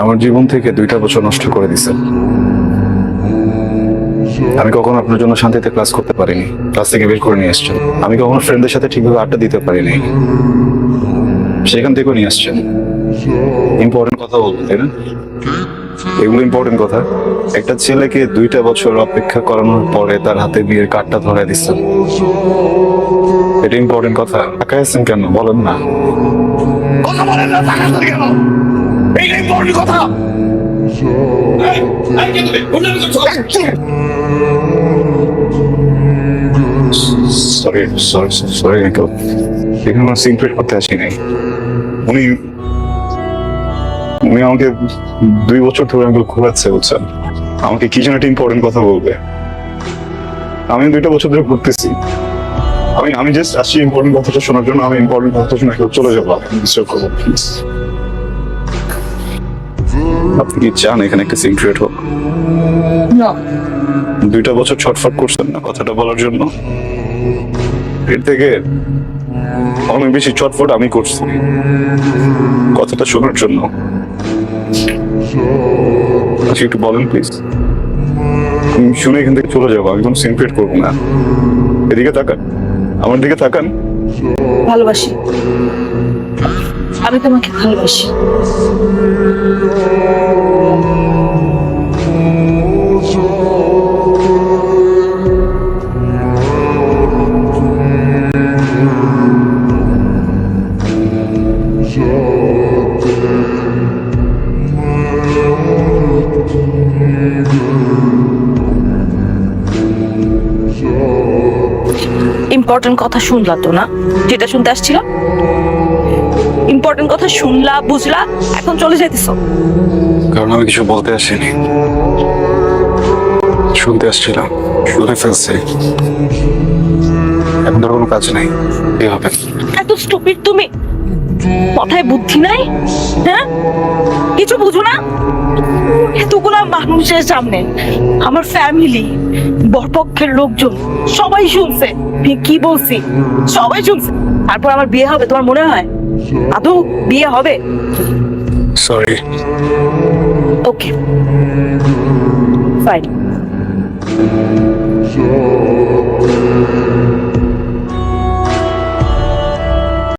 আমার জীবন থেকে দুইটা বছর নষ্ট করে দিছে। আমি কখনো আপনার জন্য শান্তিতে ক্লাস করতে পারিনি। ক্লাস থেকে বের করে নিয়ে এসছেন আমি কখনো ফ্রেন্ডদের সাথে ঠিকভাবে আড্ডা দিতে পারিনি। সেখান থেকেও নিয়ে আসছেন। ইম্পর্টেন্ট কথা বলব, তাই না? এগুলো ইম্পর্টেন্ট কথা। একটা ছেলেকে দুইটা বছর অপেক্ষা করানোর পরে তার হাতে বিয়ের কার্ডটা ধরে দিচ্ছেন এটা ইম্পর্টেন্ট কথা। তাকায় আছেন কেন? বলেন না। কথা বলেন না তাকান কেন? এইটা ইম্পর্টেন্ট কথা। এই, এই, কে তুমি? গুন্ডামি করছ? সরি সরি সরি আঙ্কেল এখানে কোনো সিক্রেট করতে আসি নাই উনি উনি আমাকে দুই বছর ধরে আঙ্কেল ঘোরাচ্ছে বুঝছেন? আমাকে কি যেন একটা ইম্পর্টেন্ট কথা বলবে। আমি দুইটা বছর ধরে ঘুরতেছি। আমি আমি জাস্ট আসছি ইম্পর্টেন্ট কথাটা শোনার জন্য আমি ইম্পর্টেন্ট কথা শুনে কেউ চলে যাব। ডিস্টার্ব করব প্লিজ আপনি কি চান এখানে একটা সিক্রেট হোক? না। দুইটা বছর ছটফট করছেন না কথাটা বলার জন্য? এর থেকে অনেক বেশি ছটফট আমি করছি। কথাটা শোনার জন্য। আচ্ছা একটু বলেন প্লিজ শুনে এখান থেকে চলে যাব আমি কোনো সিনক্রেট করব না। এদিকে তাকান। আমার দিকে তাকান। ভালোবাসি। আমি তোমাকে ভালোবাসি। ইম্পর্টেন্ট কথা শুনলা তো না? যেটা শুনতে আসছিল? ইম্পর্টেন্ট কথা শুনলা বুঝলা এখন চলে যাইতেছো। কারণ আমি কিছু বলতে আসিনি। শুনতে আসছিলাম শুনে ফেলছে। এখন কোনো কাজ নেই হবে। এত স্টুপিড তুমি। মাথায় বুদ্ধি নাই? হ্যাঁ? কিছু বুঝো না? এতগুলা মানুষের সামনে আমার ফ্যামিলি বরপক্ষের লোকজন সবাই শুনছে। কি বলছি? সবাই শুনছে। তারপর আমার বিয়ে হবে তোমার মনে হয়? আদৌ বিয়ে হবে? Sorry okay fine